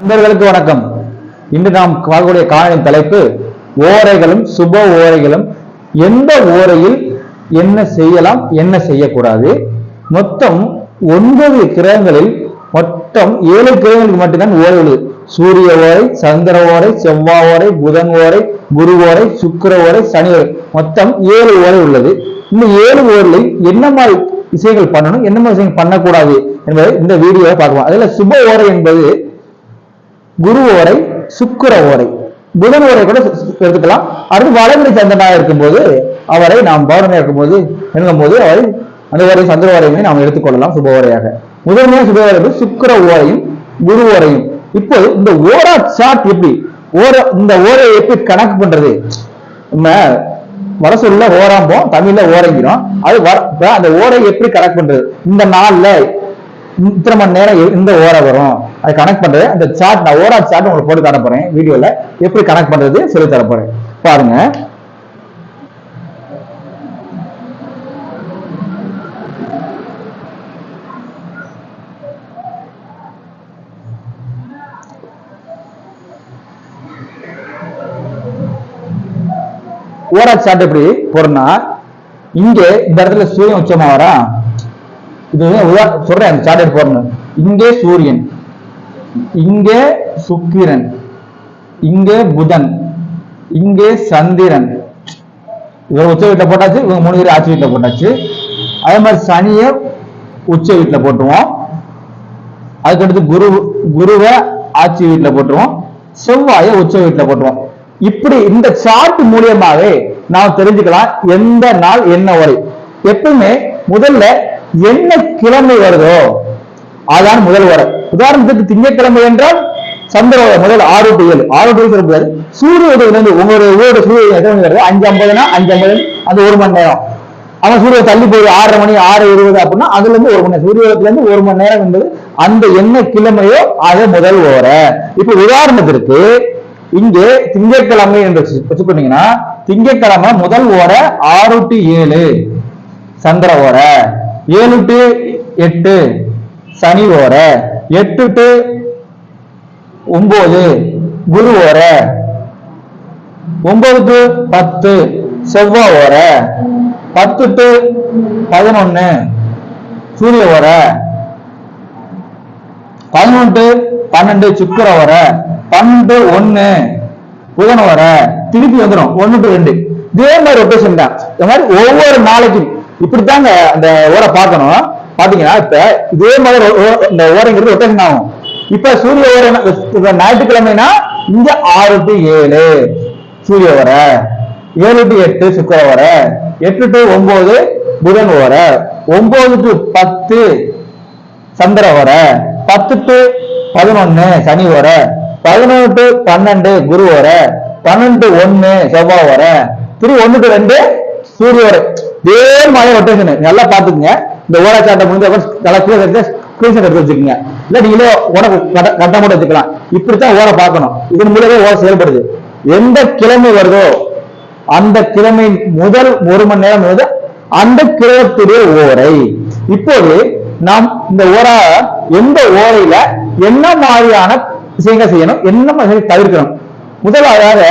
நண்பர்களுக்கு வணக்கம். இன்று நாம் பார்க்கக்கூடிய காலின் தலைப்பு ஓரைகளும் சுப ஓரைகளும் எந்த ஓரையில் என்ன செய்யலாம் என்ன செய்யக்கூடாது? மொத்தம் ஒன்பது கிரகங்களில் மொத்தம் ஏழு கிரகங்களுக்கு மட்டும்தான் ஓரை உள்ளது. சூரிய ஓரை சந்திர ஓரை செவ்வாய் ஓரை புதன் ஓரை குரு ஓரை சுக்கர ஓரை சனி ஓரை. மொத்தம் ஏழு ஓரை உள்ளது. இந்த ஏழு ஓரில் என்ன மாதிரி விஷயங்கள் பண்ணணும் என்ன மாதிரி விஷயங்கள் பண்ணக்கூடாது என்பதை இந்த வீடியோவை பார்க்கலாம். அதில் சுப ஓரை என்பது குரு ஓரை சுக்கர ஓரை. புதன் ஓரை கூட எடுத்துக்கலாம். அடுத்து வளர்பிறை சந்திரனாக இருக்கும்போது அவரை நாம் பௌர்ணமியாக இருக்கும்போது எண்ணும் போது அவரை அந்த ஓரை சந்திர ஓரையுமே நாம் எடுத்துக்கொள்ளலாம் சுப ஓரையாக. முதன்மையாக சுப ஓரை சுக்கர ஓரையும் குரு ஓரையும். இப்போது இந்த ஓரா சார்ட் எப்படி? ஓர இந்த ஓரையை எப்படி கணக்கு பண்றது? நம்ம வட ஓராம்போம் தமிழ்ல ஓரைங்கிறோம். அது வர அந்த ஓரை எப்படி கணக்கு பண்றது? இந்த நாள்ல இத்தனை மணி நேரம் இந்த ஓரை வரும். அது கனெக்ட் பண்றது. அந்த சார்ட் நான் ஓரா சார்ட் உங்களுக்கு போட்டு காட்ட போறேன் வீடியோல. எப்படி கனெக்ட் பண்றது சொல்லி தர போறேன். பாருங்க. ஓராட் சார்ட் எப்படி போறோம்னா இங்க இந்த இடத்துல சூரியன் உச்சமா வரா? இது சொல்றேன் அந்த சார்ட் போடணும்? இங்கே சூரியன். இங்கே சுக்கிரன் இங்கே புதன் இங்கே சந்திரன். இவர் உச்ச வீட்டில் போட்டாச்சு இவங்க மூணு பேர் ஆட்சி வீட்டில் போட்டாச்சு. அதே மாதிரி சனியை உச்ச வீட்டில் போட்டுருவோம். அதுக்கடுத்து குரு குருவை ஆட்சி வீட்டில் போட்டுருவோம். செவ்வாயை உச்ச வீட்டில் போட்டுருவோம். இப்படி இந்த சார்ட் மூலியமாவே நாம் தெரிஞ்சுக்கலாம் எந்த நாள் என்ன வரை. எப்பவுமே முதல்ல என்ன கிழமை வருதோ அதான் முதல் வரை. உதாரணத்துக்கு திங்கட்கிழமை என்றால் சந்திர முதல் ஆறு டு ஏழு. ஆறு டு ஏழு சொல்லும்போது சூரிய உதயம் வந்து உங்களுடைய ஊரோட சூரிய உதயம் எத்தனை வருது அஞ்சு ஐம்பதுனா அஞ்சு ஐம்பது. அந்த ஒரு மணி நேரம். அவன் சூரிய தள்ளி போய் ஆறரை மணி ஆறு இருபது அப்படின்னா அதுல இருந்து ஒரு மணி நேரம். சூரிய இருந்து ஒரு மணி நேரம் என்பது அந்த என்ன கிழமையோ அது முதல் ஓர. இப்ப உதாரணத்திற்கு இங்கே திங்கட்கிழமை என்று வச்சு- வச்சுக்கிட்டீங்கன்னா திங்கட்கிழமை முதல் ஓர ஆறு டு ஏழு. சந்திர ஓர. ஏழு டு எட்டு. சனி ஓர எட்டு டு ஒன்பது குரு ஓர ஒன்பது டு பத்து செவ்வாய் ஓர பத்து டு பதினொன்னு சூரிய ஓர பதினொன்று பன்னெண்டு சுக்கர ஓரை பன்னெண்டு ஒன்னு புதன் ஓரை திருப்பி வந்துடும் ஒன்னு டு ரெண்டு. இதே மாதிரி ரொட்டேஷன் தான். இந்த மாதிரி ஒவ்வொரு நாளைக்கும் இப்படித்தாங்க அந்த ஓரை பார்க்கணும். பாத்தீங்கன்னா இப்ப இதே மாதிரி இந்த ஓரைங்கிறது ரொட்டேஷன் ஆகும். இப்ப சூரிய ஓரை ஞாயிற்றுக்கிழமைனா இங்க ஆறு டு ஏழு சூரிய ஓர ஏழு டு எட்டு சுக்கர ஓர எட்டு டு ஒன்பது புதன் ஓர ஒன்பது டு பத்து சந்திர ஓர பத்து டு பதினொன்னு சனி ஓர பதினொன்று டு பன்னெண்டு குரு ஓர பன்னெண்டு ஒன்னு செவ்வாய் ஓர திரு ஒன்னு டு ரெண்டு சூரிய ஓர. இதே மாதிரி ரொட்டேஷன் நல்லா பாத்துக்கங்க இந்த ஓராச்சாட்டை முடிஞ்ச கலக்கில ஸ்கிரீன்ஷாட் எடுத்து வச்சுக்கோங்க. இல்ல நீங்களே ஓட கட்ட மட்டும் வச்சுக்கலாம். இப்படித்தான் ஓலை பார்க்கணும். இதன் மூலமே ஓலை செயல்படுது. எந்த கிழமை வருதோ அந்த கிழமை முதல் ஒரு மணி நேரம் வருது அந்த கிரகத்துடைய ஓரை. இப்போது நாம் இந்த ஓரா எந்த ஓரையில என்ன மாதிரியான விஷயங்கள் செய்யணும் என்ன மாதிரி தவிர்க்கணும்? முதலாவதாக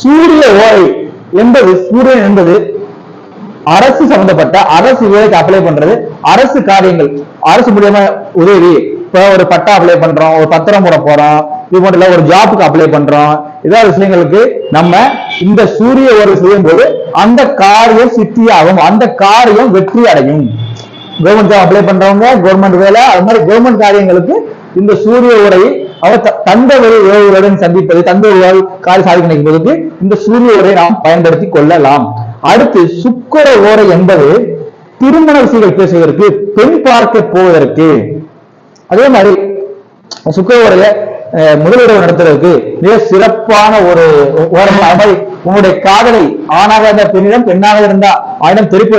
சூரிய ஓரை என்பது சூரியன் என்பது அரசு சம்பந்தப்பட்ட அரசு வேலைக்கு அப்ளை பண்றது அரசு காரியங்கள் அரசு மூலியமா உதவி. இப்போ ஒரு பட்டா அப்ளை பண்றோம் ஒரு பத்திரம் போட போறோம் இது மட்டும் ஒரு ஜாப்புக்கு அப்ளை பண்றோம். ஏதாவது விஷயங்களுக்கு நம்ம இந்த சூரிய ஒரு செய்யும் போது அந்த காரியம் சித்தியாகும் அந்த காரியம் வெற்றி அடையும். கவர்மெண்ட் ஜாப் அப்ளை பண்றவங்க கவர்மெண்ட் வேலை அது மாதிரி கவர்மெண்ட் காரியங்களுக்கு இந்த சூரிய உரை அவர் த- தந்த வழி உறவுகளுடன் சந்திப்பது தந்த உறவு சாதி சாதிக்க நினைப்பதற்கு இந்த சூரிய உரை நாம் பயன்படுத்தி கொள்ளலாம். அடுத்து சுக்கர ஓரை என்பது திருமண விஷயங்கள் பேசுவதற்கு பெண் பார்க்க போவதற்கு. அதே மாதிரி சுக்கரவரைய முதலிடம் நடத்துறதுக்கு மிக சிறப்பான ஒரு ஓரம் மாதிரி உங்களுடைய காதலை ஆணாக இருந்த பெண்ணிடம் பெண்ணாக இருந்தா ஆயிடம் தெரிப்பு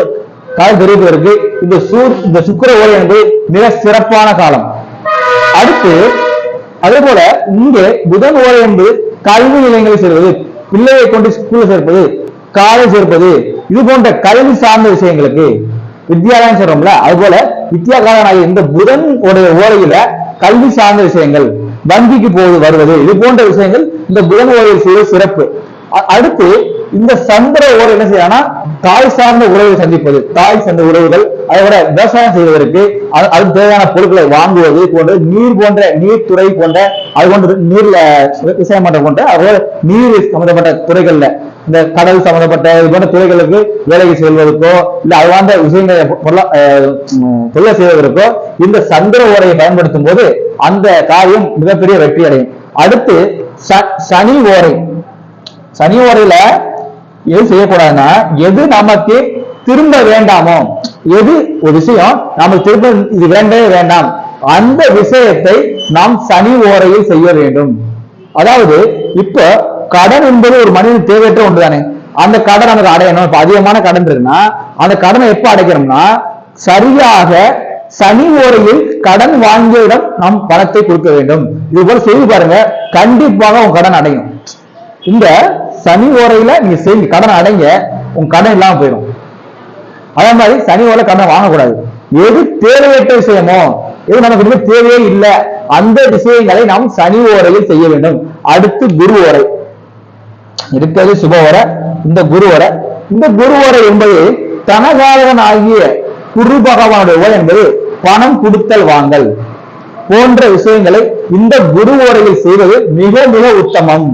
காதல் தெரிவிப்பதற்கு இந்த சூர் இந்த சுக்கிர ஓரை என்பது மிக சிறப்பான காலம். அடுத்து அதே போல இங்கே புதன் ஓலை என்பது கல்வி நிலையங்களை சேர்வது பிள்ளையை கொண்டு ஸ்கூல்ல சேர்ப்பது காலேஜ் சேர்ப்பது இது போன்ற கல்வி சார்ந்த விஷயங்களுக்கு வித்யாலயம் சொல்றோம்ல அது போல வித்யாகாரனாகிய இந்த புதன் உடைய ஓரையில கல்வி சார்ந்த விஷயங்கள் வங்கிக்கு போவது வருவது இது போன்ற விஷயங்கள் இந்த புதன் ஓலையில் செய்ய சிறப்பு. அடுத்து இந்த சந்திர ஓரை என்ன செய்யறாங்கன்னா தாய் சார்ந்த உறவை சந்திப்பது. தாய் சார்ந்த உறவுகள் அதை விட விவசாயம் செய்வதற்கு அது- அதுக்கு தேவையான பொருட்களை வாங்குவது போன்ற நீர் போன்ற நீர்த்துறை போன்ற அது போன்ற நீர்ல விவசாயம் பண்ற போன்ற அதோட நீர் சம்பந்தப்பட்ட துறைகள்ல இந்த கடல் சம்பந்தப்பட்ட இது போன்ற துறைகளுக்கு வேலைக்கு செல்வதற்கோ இல்ல அது வாழ்ந்த விஷயங்களை அஹ் தொழில் செய்வதற்கோ இந்த சந்திர ஓரையை பயன்படுத்தும் போது அந்த காரியம் மிகப்பெரிய வெற்றி அடையும் அடுத்து ச- சனி ஓரை. சனி ஓரையில எது செய்யக்கூடாதுன்னா எது நமக்கு திரும்ப வேண்டாமோ எது ஒரு விஷயம் நமக்கு திரும்ப இது வேண்டவே வேண்டாம் அந்த விஷயத்தை நாம் சனி ஓரையில் செய்ய வேண்டும். அதாவது இப்ப கடன் என்பது ஒரு மனிதன் தேவையற்ற ஒன்று தானே அந்த கடன் நமக்கு அடையணும். இப்ப அதிகமான கடன் இருக்குன்னா அந்த கடனை எப்ப அடைக்கிறோம்னா சரியாக சனி ஓரையில் கடன் வாங்கியவிடம் நாம் பணத்தை கொடுக்க வேண்டும். இது போல செய்து பாருங்க கண்டிப்பாக உங்க கடன் அடையும். இந்த சனி ஓரையில நீங்க செய்யுங்க கடன் அடைங்க உங்க கடன் இல்லாம போயிடும். அதே மாதிரி சனி ஓரை கடன் வாங்கக்கூடாது. எது தேவையற்ற விஷயமோ எது நமக்கு இனிமே தேவையே இல்லை அந்த விஷயங்களை நாம் சனி ஓரையில் செய்ய வேண்டும். அடுத்து குரு ஓரை. இருக்கிறது சுப ஓரை? இந்த குரு ஓரை. இந்த குரு ஓரை என்பது தனகாரகன் ஆகிய குரு பகவானுடைய ஓரை என்பது பணம் கொடுத்தல் வாங்கல் போன்ற விஷயங்களை இந்த குரு ஓரையில் செய்வது மிக மிக உத்தமம்.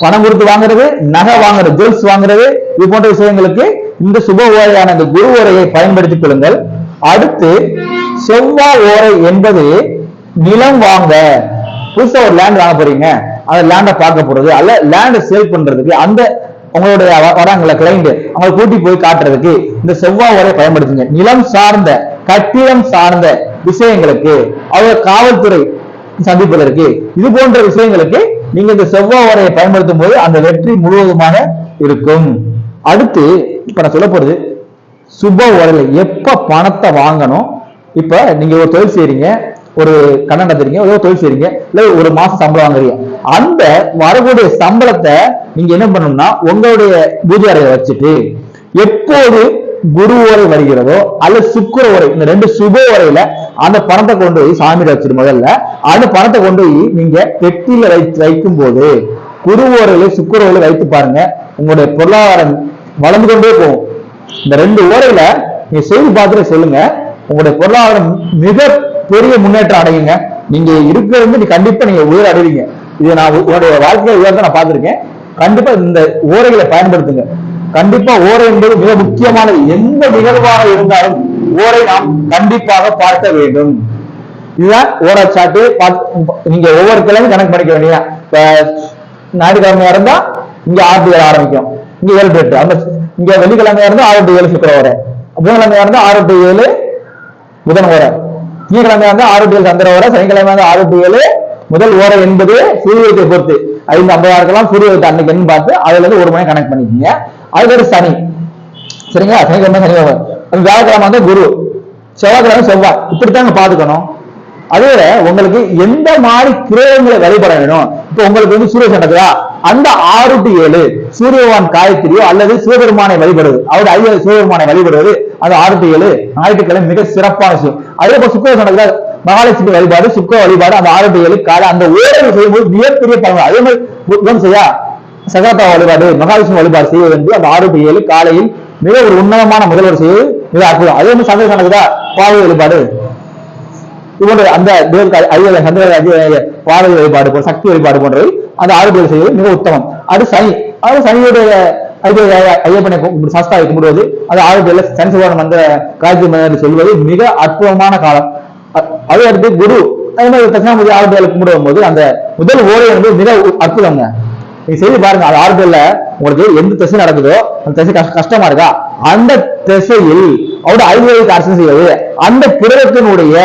பணம் கொடுத்து வாங்குறது நகை வாங்குறது ஜுவல்ஸ் வாங்குறது இது போன்ற விஷயங்களுக்கு இந்த சுப ஓரையான இந்த குரு ஓரையை பயன்படுத்திக் கொள்ளுங்கள். அடுத்து செவ்வாய் ஓரை என்பது நிலம் வாங்க. புதுசா ஒரு லேண்ட் வாங்க போறீங்க. அந்த லேண்டை பார்க்க போறது அல்ல லேண்டை சேல் பண்றதுக்கு அந்த உங்களுடைய வராங்கள கிளைண்ட் அவங்களை கூட்டி போய் காட்டுறதுக்கு இந்த செவ்வாய் ஓரை பயன்படுத்துங்க. நிலம் சார்ந்த கட்டிடம் சார்ந்த விஷயங்களுக்கு அவங்க காவல்துறை சந்திப்பதற்கு இது போன்ற விஷயங்களுக்கு நீங்க இந்த செவ்வாய் வரையை பயன்படுத்தும் போது அந்த வெற்றி முழுவதுமாக இருக்கும். அடுத்து இப்ப நான் சொல்ல போறது சுப உரையில எப்ப பணத்தை வாங்கணும்? இப்ப நீங்க ஒரு தொழில் செய்றீங்க ஒரு கடன் நடத்துறீங்க ஏதோ தொழில் செய்றீங்க இல்ல ஒரு மாசம் சம்பளம் வாங்குறீங்க. அந்த வரக்கூடிய சம்பளத்தை நீங்க என்ன பண்ணணும்னா உங்களுடைய பூஜை அறையை வச்சுட்டு எப்போது குரு ஓரை வருகிறதோ அல்லது சுக்கிர உரை இந்த ரெண்டு சுப உரையில அந்த பணத்தை கொண்டு போய் சாமியில வச்சிரு முதல்ல. அந்த பணத்தை கொண்டு போய் நீங்க பெட்டியில வைத்து வைக்கும் போது குரு ஓரையில சுக்கர உரையில வைத்து பாருங்க. உங்களுடைய பொருளாதாரம் வளர்ந்து கொண்டே போகும். இந்த ரெண்டு ஓரையில நீங்க செய்து பார்த்துட்டு சொல்லுங்க. உங்களுடைய பொருளாதாரம் மிக பெரிய முன்னேற்றம் அடையுங்க. நீங்க இருக்கிறது நீ கண்டிப்பா நீங்க உயர் அடைவீங்க. இதை நான் உங்களுடைய வாழ்க்கையில உயர்ந்த நான் பார்த்திருக்கேன். கண்டிப்பா இந்த ஓரைகளை பயன்படுத்துங்க. கண்டிப்பா ஓரை என்பது மிக முக்கியமானது எந்த நிகழ்வாக இருந்தாலும் ஓரை நாம் கண்டிப்பாக பார்க்க வேண்டும். இதுதான் ஓரை சாட்டு. பார்த்து- நீங்க ஒவ்வொரு கிழமையும் கணக்கு பண்ணிக்க வேண்டிய இப்ப ஞாயிற்றுக்கிழமையா இருந்தா இங்க ஆறு ஆரம்பிக்கும். இங்க ஏழு டு எட்டு. அந்த இங்க வெள்ளிக்கிழமையா இருந்தா ஆறு டு ஏழு சுக்கர புதன்கிழமையா இருந்தா ஆறு டு ஏழு புதன் ஓரை திங்கக்கிழமையா இருந்தா ஆறு டு ஏழு சந்திர ஓரை சனிக்கிழமையா இருந்தா ஆறு டு ஏழு முதல் ஓரை என்பது சூரியத்தை பொறுத்து. ஐந்து ஐம்பதா இருக்கலாம் சூரியத்தை அன்னைக்கு என்ன பார்த்து அதுல இருந்து ஒரு மணி கணக்கு பண்ணிக்கீங்க. அதுக்கடுத்து சனி. சரிங்களா? சனிக்கிழமை சனி வியாழக்கிழமை வந்து குரு. செவ்வாய்க்கிழமை செவ்வாய். இப்படித்தாங்க பாத்துக்கணும் அதே உங்களுக்கு எந்த மாதிரி கிரகங்களை வழிபட வேணும்? இப்ப உங்களுக்கு வந்து சூரிய சண்டதா அந்த ஆறு டு ஏழு சூரியவான் காயத்திரியோ அல்லது சிவபெருமானை வழிபடுவது. அவருடைய ஐயா சிவபெருமானை வழிபடுவது அந்த ஆறு டு ஏழு ஞாயிற்றுக்கிழமை மிக சிறப்பான விஷயம். அதே போல சுக்கர சண்டதா மகாலட்சுமி வழிபாடு சுக்கர வழிபாடு அந்த ஆறு டு ஏழு காலை அந்த ஓரளவு செய்யும்போது மிகப்பெரிய பலன். அதே மாதிரி செய்யா? சகதா வழிபாடு மகாவிஷ்ணு வழிபாடு செய்வது என்று அந்த ஆறு டு ஏழு காலையில் மிக ஒரு உன்னதமான முதல்வர் செய்வது மிக அற்புதம். அதே மாதிரி சந்தோஷம் நடக்குதா பாவை வழிபாடு. இவங்க அந்த தேவருக்கு ஐயர் சந்திர பாவை வழிபாடு போன்ற சக்தி வழிபாடு போன்றவை அந்த ஆறு பேர் செய்வது மிக உத்தமம். அது சனி. அது சனியுடைய ஐயப்பனை கும்பிடு சாஸ்தாவை கும்பிடுவது அது ஆறு பேர்ல சனி சிவானம் அந்த மன்னர் சொல்வது மிக அற்புதமான காலம். அதை அடுத்து குரு அதே மாதிரி தட்சிணாமூர்த்தி ஆறு பேர்ல கும்பிடும் போது அந்த முதல் ஓரை என்பது மிக உ- நீங்க செய்து பாருங்க அது ஆறுதல்ல உங்களுக்கு எந்த திசை நடக்குதோ அந்த திசை கஷ்ட- கஷ்டமா இருக்கா? அந்த திசையில் அவருடைய ஐந்து அரசு செய்வது அந்த புரதத்தினுடைய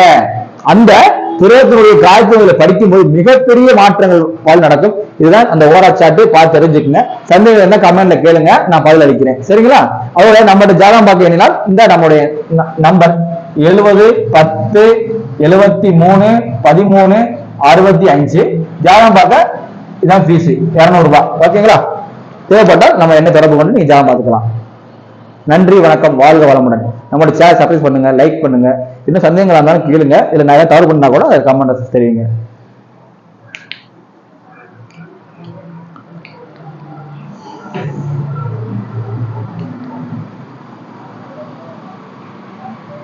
அந்த புரதத்தினுடைய காயத்தினுடைய படிக்கும்போது மிகப்பெரிய மாற்றங்கள் பால் நடக்கும். இதுதான் அந்த ஓராச்சாட்டு பார்த்து தெரிஞ்சுக்கங்க. சந்தேகம் என்ன கமெண்ட்ல கேளுங்க. நான் பதில் அளிக்கிறேன். சரிங்களா? அதோட நம்மளோட ஜாதகம் பார்க்க வேண்டினால் இந்த நம்முடைய நம்பர் எழுபது பத்து எழுபத்தி மூணு பதிமூணு அறுபத்தி அஞ்சு. ஜாதகம் பார்க்க இதான் ஃபீஸ் இரநூறுபா. ஓகேங்களா? தேவைப்பட்டால் நம்ம என்ன தொடர்பு கொண்டு நீங்கள் ஜாதகம் பார்த்துக்கலாம். நன்றி வணக்கம். வாழ்க வளமுடன். நம்மளோட சேனல் சப்ஸ்கிரைப் பண்ணுங்க லைக் பண்ணுங்க. இன்னும் சந்தேகங்களாக இருந்தாலும் கேளுங்க. இல்லை நிறைய தவறு பண்ணா கூட கமெண்ட் தெரியுங்க